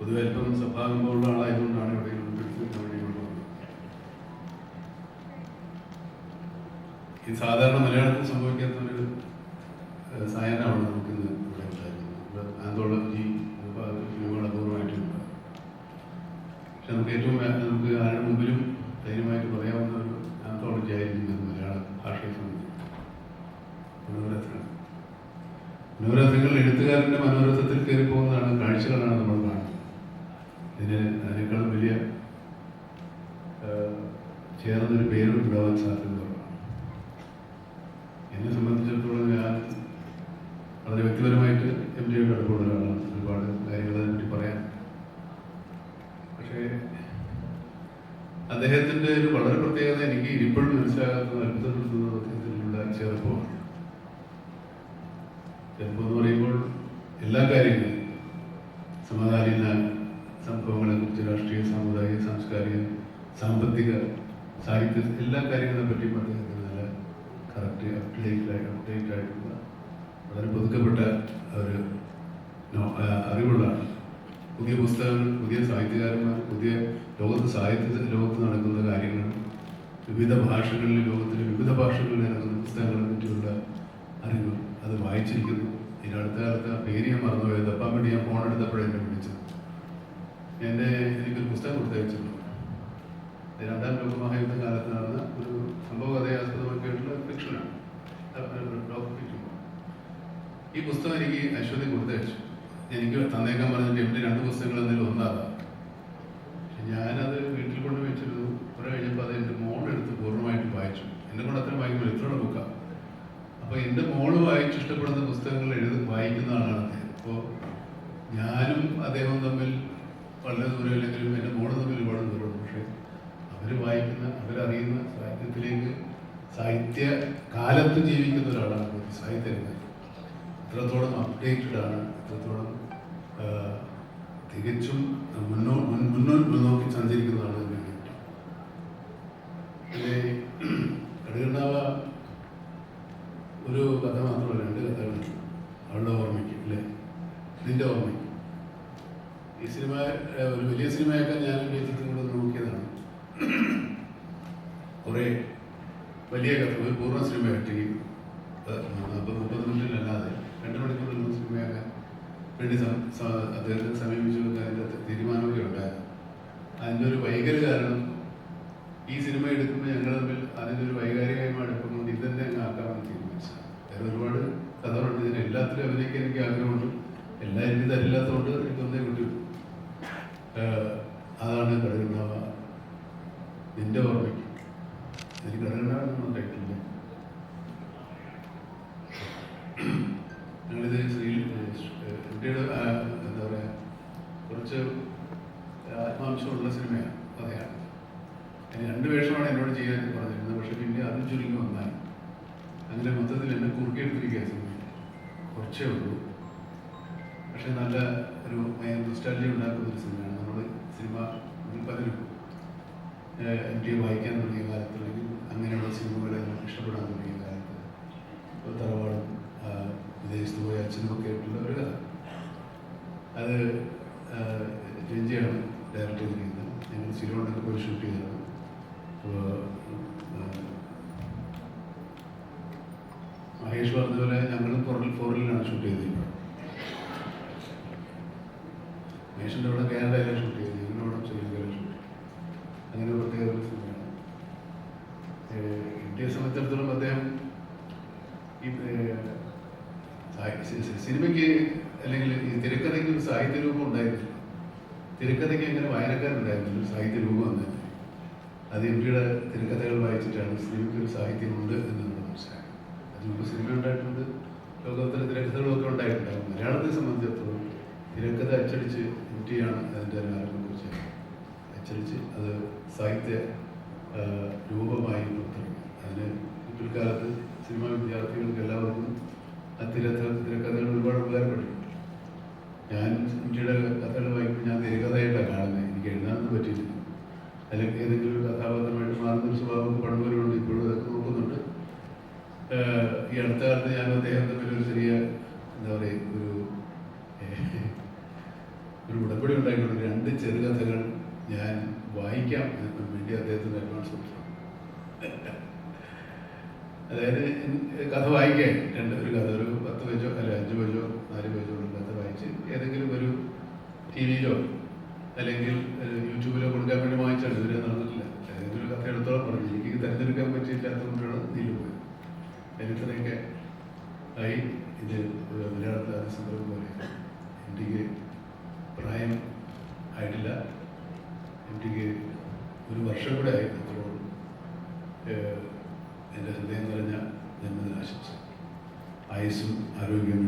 പൊതുവെ അല്പം സ്വഭാവമുള്ള ആളായതുകൊണ്ടാണ് ഇവിടെ ഈ സാധാരണ മലയാളത്തിൽ സംഭവിക്കാത്ത ഒരു സായനമാണ് നമുക്ക് ഇവിടെ ഉണ്ടായിരുന്നത്. ആന്തോളജി അപൂർവമായിട്ടുണ്ട്. പക്ഷെ നമുക്ക് ഏറ്റവും നമുക്ക് ആരുടെ മുമ്പിലും ധൈര്യമായിട്ട് പറയാവുന്ന ഒരു ആന്തോളജി ആയിരുന്നു മലയാള ഭാഷയെ സംബന്ധിച്ച്. മനോരഥങ്ങൾ. മനോരഥങ്ങൾ എഴുത്തുകാരന്റെ മനോരഥത്തിൽ കയറി പോകുന്നതാണ് കാഴ്ചകളാണ് നമ്മൾ ഇതിന് അതിനേക്കാൾ വലിയ ചേർന്നൊരു പേരും ഉണ്ടാവാൻ സാധ്യത എന്നെ സംബന്ധിച്ചിടത്തോളം ഞാൻ വളരെ വ്യക്തിപരമായിട്ട് എം ജിയുടെ അടുപ്പമുള്ള ഒരാളാണ്. ഒരുപാട് കാര്യങ്ങൾ അതിനെപ്പറ്റി പറയാൻ. പക്ഷേ അദ്ദേഹത്തിന്റെ ഒരു വളരെ പ്രത്യേകത എനിക്ക് ഇപ്പോഴും മനസ്സിലാകാത്ത അത്ഭുതപ്പെടുത്തുന്ന അദ്ദേഹത്തിലുള്ള ചെറുപ്പമാണ് ചെറുപ്പം എന്ന് പറയുമ്പോൾ എല്ലാ കാര്യങ്ങളും സമകാലീന സാമ്പത്തിക സാഹിത്യ എല്ലാ കാര്യങ്ങളെ പറ്റിയും അദ്ദേഹത്തിന് നല്ല കറക്റ്റ് അപ്ഡേറ്റ് അപ്ഡേറ്റ് ആയിട്ടുള്ള വളരെ പുതുക്കപ്പെട്ട ഒരു അറിവുള്ളതാണ്. പുതിയ പുസ്തകങ്ങൾ പുതിയ സാഹിത്യകാരന്മാർ പുതിയ ലോകത്ത് സാഹിത്യ ലോകത്ത് നടക്കുന്ന കാര്യങ്ങൾ വിവിധ ഭാഷകളിൽ ലോകത്തിലെ വിവിധ ഭാഷകളിൽ ഇറങ്ങുന്ന പുസ്തകങ്ങളെ പറ്റിയുള്ള അറിവ് അത് വായിച്ചിരിക്കുന്നു. ഇതിന് അടുത്ത കാലത്ത് പേര് ഞാൻ മറന്നുപോയത്. തപ്പാൻ വേണ്ടി ഞാൻ ഫോൺ എടുത്തപ്പോഴെന്നെ വിളിച്ചത്. എന്നെ എനിക്കൊരു പുസ്തകം കൊടുത്തയച്ചിട്ടുണ്ട് ഇത് രണ്ടാം ലോകമഹായുദ്ധ കാലത്ത് നടന്ന ഒരു സംഭവ ആസ്പദമാക്കിയിട്ടുള്ള ഫിക്ഷനാണ്. ഈ പുസ്തകം എനിക്ക് അശ്വതി കൊടുത്തയച്ചു. എനിക്ക് തന്നേക്കാൻ പറഞ്ഞിട്ട് എന്റെ രണ്ട് പുസ്തകങ്ങൾ എന്തെങ്കിലും ഒന്നാകാം. ഞാനത് വീട്ടിൽ കൊണ്ട് വെച്ചിരുന്നു. കുറെ കഴിഞ്ഞപ്പോൾ അത് എന്റെ മോളെടുത്ത് പൂർണമായിട്ട് വായിച്ചു. എന്നെ കൊണ്ട് അത്ര വായിക്കുമ്പോൾ എത്ര ബുക്കാണ് അപ്പോൾ എന്റെ മോൾ വായിച്ച് ഇഷ്ടപ്പെടുന്ന പുസ്തകങ്ങൾ എഴുതി വായിക്കുന്ന ആളാണ് അദ്ദേഹം അപ്പോൾ ഞാനും അദ്ദേഹം തമ്മിൽ വളരെ ദൂരമില്ലെങ്കിലും എന്റെ മോളും തമ്മിൽ ഒരുപാട് ദൂരമുണ്ട്. പക്ഷേ അവർ വായിക്കുന്ന അവരറിയുന്ന സാഹിത്യത്തിലേക്ക് സാഹിത്യ കാലത്ത് ജീവിക്കുന്ന ഒരാളാണ് സാഹിത്യ രംഗത്ത് എത്രത്തോളം അപ്ഡേറ്റഡ് ആണ് എത്രത്തോളം തികച്ചും മുന്നോ മുന്നോട്ട് മുന്നോക്കി സഞ്ചരിക്കുന്നതാണ് എന്ന് കടുകണ്ണാവ ഒരു കഥ മാത്രമല്ല രണ്ട് കഥകളുണ്ട്. അവളുടെ ഓർമ്മയ്ക്ക് അല്ലേ? നിന്റെ ഓർമ്മയ്ക്ക്. ഈ സിനിമ ഒരു വലിയ സിനിമയൊക്കെ ഞാൻ നോക്കിയതാണ് കുറേ വലിയ കഥ പൂർണ സിനിമയായിട്ട് ഈ നാൽപ്പത് മുപ്പത് മിനിറ്റിലല്ലാതെ രണ്ട് മണിക്കൂറിൽ സിനിമയാക്കാൻ വേണ്ടി അദ്ദേഹത്തെ സമീപിച്ചു അതിന്റെ തീരുമാനമൊക്കെ ഉണ്ടായിരുന്നു. അതിന്റെ ഒരു വൈകൽ കാരണം ഈ സിനിമ എടുക്കുമ്പോൾ ഞങ്ങൾ തമ്മിൽ അതിന്റെ ഒരു വൈകാരികമായ അടുപ്പം ഇതെന്നെ ഇത് തന്നെ അങ്ങ് ആക്കാമെന്ന് തീരുമാനിച്ചു വേറെ ഒരുപാട് കഥകളുണ്ട്. ഇതിന് എല്ലാത്തിലും അഭിനയിക്കാൻ എനിക്ക് ആഗ്രഹമുണ്ട്. എല്ലാം എനിക്ക് തരില്ലാത്തതുകൊണ്ട് എനിക്കൊന്നേ നിന്റെ ഓർമ്മയ്ക്ക്. എനിക്ക് അറിയണമെന്നൊന്നും ടൈറ്റില്ല ഞങ്ങളിത് ശ്രീ ഇന്ത്യയുടെ എന്താ പറയുക കുറച്ച് ആത്മാംശമുള്ള സിനിമയാണ്. കഥയാണ് രണ്ട് വേഷമാണ് എന്നോട് ചെയ്യാൻ പറഞ്ഞിരുന്നത്. പക്ഷെ പിന്നെ അതും ചുരുങ്ങി വന്നാൽ അങ്ങനെ മൊത്തത്തിൽ എന്നെ കുറുക്കിയെടുത്തിരിക്കുക സിനിമ. കുറച്ചേ ഉള്ളൂ. പക്ഷെ നല്ല ഒരു നൊസ്റ്റാലജി ഉണ്ടാക്കുന്ന ഒരു സിനിമയാണ്. നമ്മൾ സിനിമ പലരും എം ടി വായിക്കാൻ തുടങ്ങിയ കാലത്ത് അല്ലെങ്കിൽ അങ്ങനെയുള്ള സിനിമകളെ ഇഷ്ടപ്പെടാൻ തുടങ്ങിയ കാലത്ത് ഇപ്പോൾ തറവാടും വിദേശത്ത് പോയ അച്ഛനുമൊക്കെ ആയിട്ടുള്ള ഒരു കഥ അത് രഞ്ജയാണ് ഡയറക്റ്റ് ചെയ്തിരിക്കുന്നത്. ഞങ്ങൾ തിരുവനന്തപുരത്ത് പോയി ഷൂട്ട് ചെയ്തതാണ് അപ്പോൾ മഹേഷ് പറഞ്ഞതുപോലെ ഞങ്ങൾ ഫോറിൽ ഫോറിലാണ് ഷൂട്ട് ചെയ്തത് ഇപ്പോൾ മഹേഷിന്റെ അവിടെ കാനഡയിലാണ് ഷൂട്ട് ചെയ്തത് ഞങ്ങളുടെ ശ്രീലങ്കയിലാണ് ഷൂട്ട് അങ്ങനെ പ്രത്യേക ഒരു സിനിമയാണ്. ഇന്ത്യയെ സംബന്ധിച്ചിടത്തോളം അദ്ദേഹം ഈ സിനിമയ്ക്ക് അല്ലെങ്കിൽ ഈ തിരക്കഥയ്ക്ക് ഒരു സാഹിത്യ രൂപം ഉണ്ടായിരുന്നില്ല. തിരക്കഥയ്ക്ക് അങ്ങനെ വായനക്കാരുണ്ടായിരുന്നില്ല. ഒരു സാഹിത്യ രൂപം വന്നത് അത് എം ടിയുടെ തിരക്കഥകൾ വായിച്ചിട്ടാണ് സിനിമയ്ക്ക് ഒരു സാഹിത്യമുണ്ട് എന്ന് നമ്മൾ മനസ്സിലാക്കി അതിനുമുമ്പ് സിനിമ ഉണ്ടായിട്ടുണ്ട്. ലോകോത്തര തിരക്കഥകളൊക്കെ ഉണ്ടായിട്ടുണ്ടാകും മലയാളത്തെ സംബന്ധിച്ചിടത്തോളം തിരക്കഥ അച്ചടിച്ച് എം ടിയാണ് അതിന്റെ ഒരു ആരംഭക്കുറിച്ച് അച്ചടിച്ച് അത് സാഹിത്യ രൂപമായി പുറത്തിറങ്ങി അതിന് പിൽക്കാലത്ത് സിനിമാ വിദ്യാർത്ഥികൾക്ക് എല്ലാവർക്കും തിരക്കഥ തിരക്കഥകൾ ഒരുപാട് ഉപകാരപ്പെട്ടിട്ടുണ്ട് ഞാൻ ഇന്ത്യയുടെ കഥകൾ വായിക്കുമ്പോൾ ഞാൻ തിരക്കഥയായിട്ടാണ് കാണുന്നത്. എനിക്ക് എഴുതാനൊന്നും പറ്റിയില്ല അല്ലെങ്കിൽ ഏതെങ്കിലും ഒരു കഥാപാത്രമായിട്ട് മാറുന്ന ഒരു സ്വഭാവം പണ്ടുവരുണ്ട് ഇപ്പോഴും അതൊക്കെ നോക്കുന്നുണ്ട്. ഈ അടുത്ത കാലത്ത് ഞാൻ അദ്ദേഹം തമ്മിൽ ഒരു ചെറിയ എന്താ പറയുക ഒരു ഒരു ഉടമ്പടി ഉണ്ടായിക്കൊണ്ട് രണ്ട് ചെറുകഥകൾ വായിക്കാം എന്നും വേണ്ടി അദ്ദേഹത്തിന് അഡ്വാൻസ് കൊടുത്തു അതായത് കഥ വായിക്കാൻ രണ്ട് ഒരു കഥ ഒരു പത്ത് പേജോ അല്ല അഞ്ച് പേജോ നാല് പേജോ ഉള്ള കഥ വായിച്ച് ഏതെങ്കിലും ഒരു ടി വിയിലോ അല്ലെങ്കിൽ യൂട്യൂബിലോ കൊടുക്കാൻ വേണ്ടി വാങ്ങിച്ചാണ് ഇതുവരെ നടന്നിട്ടില്ല. ഏതെങ്കിലും കഥ എടുത്തോളം പറഞ്ഞു. എനിക്ക് തിരഞ്ഞെടുക്കാൻ പറ്റിയില്ലാത്തതുകൊണ്ടാണ് ഇതിൽ പോയത്. അതിനിത്രയൊക്കെ ആയി. ഇത് മലയാളത്തിൽ സംഭവം പോലെ എനിക്ക് പ്രായം ആയിട്ടില്ല. വർഷം കൂടെ ആയിരുന്നു അത്രയുള്ളൂ എന്റെ ഹൃദയം നിറഞ്ഞ ജന്മദിനാശംസ ആയുസ്സും ആരോഗ്യം